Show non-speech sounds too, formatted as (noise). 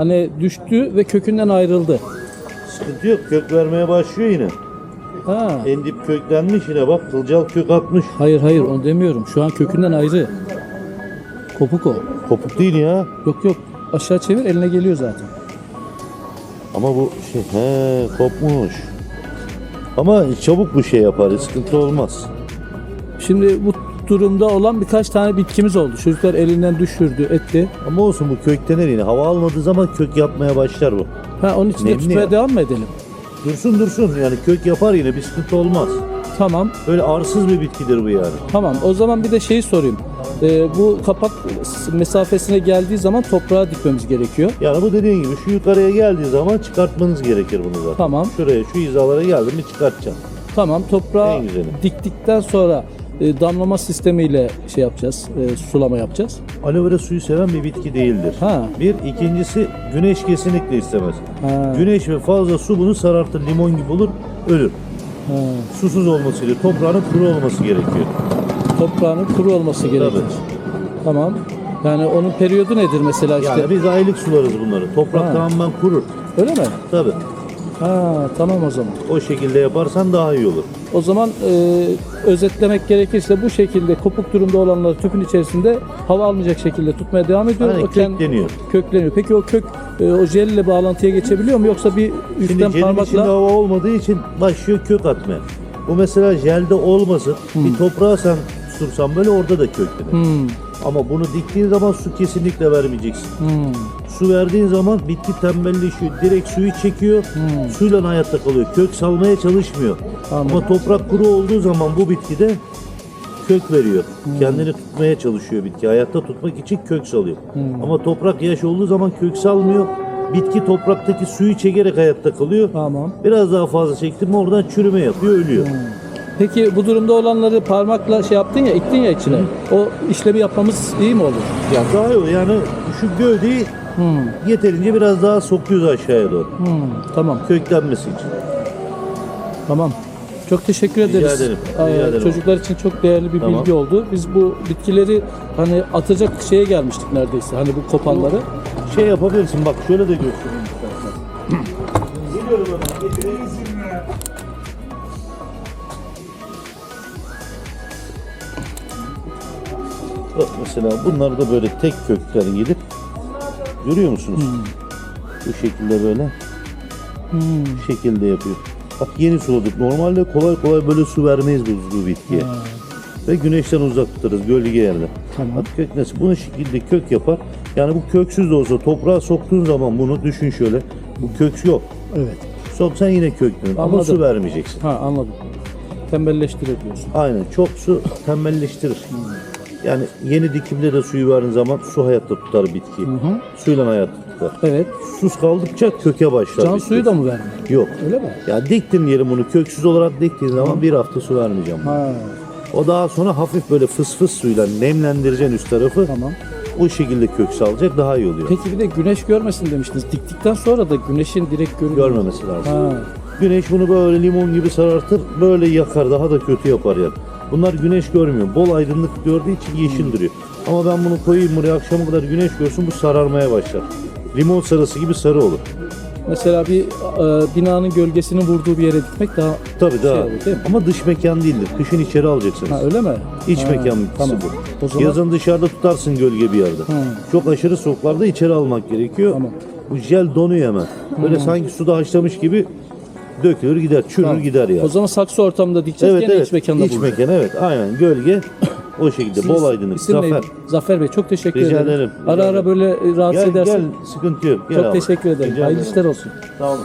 Hani düştü ve kökünden ayrıldı. Sıkıntı yok. Kök vermeye başlıyor yine. Ha. En dip köklenmiş yine bak. Kılcal kök atmış. Hayır hayır onu demiyorum. Şu an kökünden ayrı. Kopuk o. Kopuk değil ya. Yok yok aşağı çevir eline geliyor zaten. Ama bu şey he kopmuş. Ama çabuk bu şey yapar. Sıkıntı olmaz. Şimdi bu durumda olan birkaç tane bitkimiz oldu. Çocuklar elinden düşürdü, etti. Ama olsun bu köklenir yine. Hava almadığı zaman kök yapmaya başlar bu. Ha onun için de Nemli tutmaya ya. devam mı edelim? Dursun dursun yani kök yapar yine bir sıkıntı olmaz. Tamam. Böyle arsız bir bitkidir bu yani. Tamam. O zaman bir de şeyi sorayım. Ee, bu kapak mesafesine geldiği zaman toprağa dikmemiz gerekiyor. Yani bu dediğin gibi şu yukarıya geldiği zaman çıkartmanız gerekir bunu zaten. Tamam. Şuraya şu hizalara geldi mi çıkartacaksın. Tamam. Toprağa En güzeli. diktikten sonra e, damlama sistemiyle şey yapacağız. e, sulama yapacağız. Aloe vera suyu seven bir bitki değildir. Ha. Bir, ikincisi güneş kesinlikle istemez. Ha. Güneş ve fazla su bunu sarartır, limon gibi olur, ölür. Ha. Susuz olması gerekiyor, toprağının kuru olması gerekiyor. Toprağının kuru olması gerekir. Tabii. Tamam. Yani onun periyodu nedir mesela işte? Yani biz aylık sularız bunları. Toprak Ha. tamamen kurur. Öyle mi? Tabii. Ha tamam o zaman. O şekilde yaparsan daha iyi olur. O zaman e, özetlemek gerekirse bu şekilde kopuk durumda olanları tüpün içerisinde hava almayacak şekilde tutmaya devam ediyor. Aynen, O kend- kökleniyor. Kökleniyor. Peki o kök e, o jelle bağlantıya geçebiliyor mu yoksa bir Şimdi üstten jelin içinde parmakla hava olmadığı için başlıyor kök atmaya. Bu mesela jelde olmasın. Bir toprağa sen sursan böyle orada da köklenir. Hmm, Ama bunu diktiğin zaman su kesinlikle vermeyeceksin. hmm, Su verdiğin zaman bitki tembelleşiyor. Direkt suyu çekiyor. Hmm. Suyla hayatta kalıyor. Kök salmaya çalışmıyor. Anladım. Ama toprak kuru olduğu zaman bu bitkide kök veriyor. Hmm. Kendini tutmaya çalışıyor bitki. Hayatta tutmak için kök salıyor. Hmm. Ama toprak yaş olduğu zaman kök salmıyor. Bitki topraktaki suyu çekerek hayatta kalıyor. tamam. Biraz daha fazla çektim mi oradan çürüme yapıyor, ölüyor. Peki bu durumda olanları parmakla şey yaptın ya, ittin ya içine. O işlemi yapmamız iyi mi olur? Ya daha iyi. Yani şu gövdeyi Hmm, yeterince biraz daha sokuyoruz aşağıya doğru. hmm, tamam. Köklenmesi için. Tamam. Çok teşekkür Rica ederiz. ederim, Ee, rica ederim. Çocuklar için çok değerli bir Tamam. bilgi oldu. Biz bu bitkileri hani atacak şeye gelmiştik neredeyse. Hani bu kopanları. Şey yapabilirsin bak şöyle de göstereyim. (clears throat) Geliyorum hemen, Bak mesela bunlar da böyle tek kökler gidip görüyor musunuz? Bu şekilde böyle Hmm. bu şekilde yapıyor. Bak yeni suladık. Normalde kolay kolay böyle su vermeyiz bu, bu bitkiye. Ve güneşten uzak tutarız gölge yerde. Tamam. Bak kök nasıl? Bu şekilde kök yapar. Yani bu köksüz de olsa toprağa soktuğun zaman bunu düşün şöyle. Bu kök yok. Evet. Soksan yine köklenir ama su vermeyeceksin. Ha anladım. Tembelleştirebiliyorsun. Aynen çok su tembelleştirir. Yani yeni dikimde de suyu verdiğin zaman su hayatta tutar bitkiyi. Suyla hayatta tutar. Evet. Sus kaldıkça köke başlar. Can bitki. suyu da mı vermiyor? Yok. Öyle mi? Ya diktin diyelim bunu köksüz olarak diktiğin zaman bir hafta su vermeyeceğim. Ha O daha sonra hafif böyle fıs fıs suyla nemlendireceksin üst tarafı. tamam. O şekilde kök salacak daha iyi oluyor. Peki bir de güneş görmesin demiştiniz. Diktikten sonra da güneşin direkt görünüyor. Görmemesi lazım. Ha. Güneş bunu böyle limon gibi sarartır, böyle yakar, daha da kötü yapar yani. Bunlar güneş görmüyor. Bol aydınlık gördüğü için yeşil duruyor. Ama ben bunu koyayım buraya akşama kadar güneş görsün bu sararmaya başlar. Limon sarısı gibi sarı olur. Mesela bir e, binanın gölgesinin vurduğu bir yere dikmek daha Tabii daha. Şey olur, değil mi? Ama dış mekan değildir. Kışın içeri alacaksınız. ha, öyle mi? İç Ha, mekan tamam. bu. O zaman Yazın dışarıda tutarsın gölge bir yerde. Çok aşırı soğuklarda içeri almak gerekiyor. Tamam. Bu jel donuyor hemen. Böyle sanki suda haşlamış gibi dökülür gider, çürür Tamam. gider yani. O zaman saksı ortamında dikeceğiz Evet gene evet. iç mekanda İç mekan evet. Aynen gölge o şekilde bol aydınlık. İsim Zafer. neydi? Zafer Bey çok teşekkür Rica ederim. ederim, rica Ara ara ederim. böyle e, rahatsız Gel edersin. gel sıkıntı yok. Gel Çok abi. teşekkür ederim. Rica Hayırlı ederim. işler olsun. Sağ olun.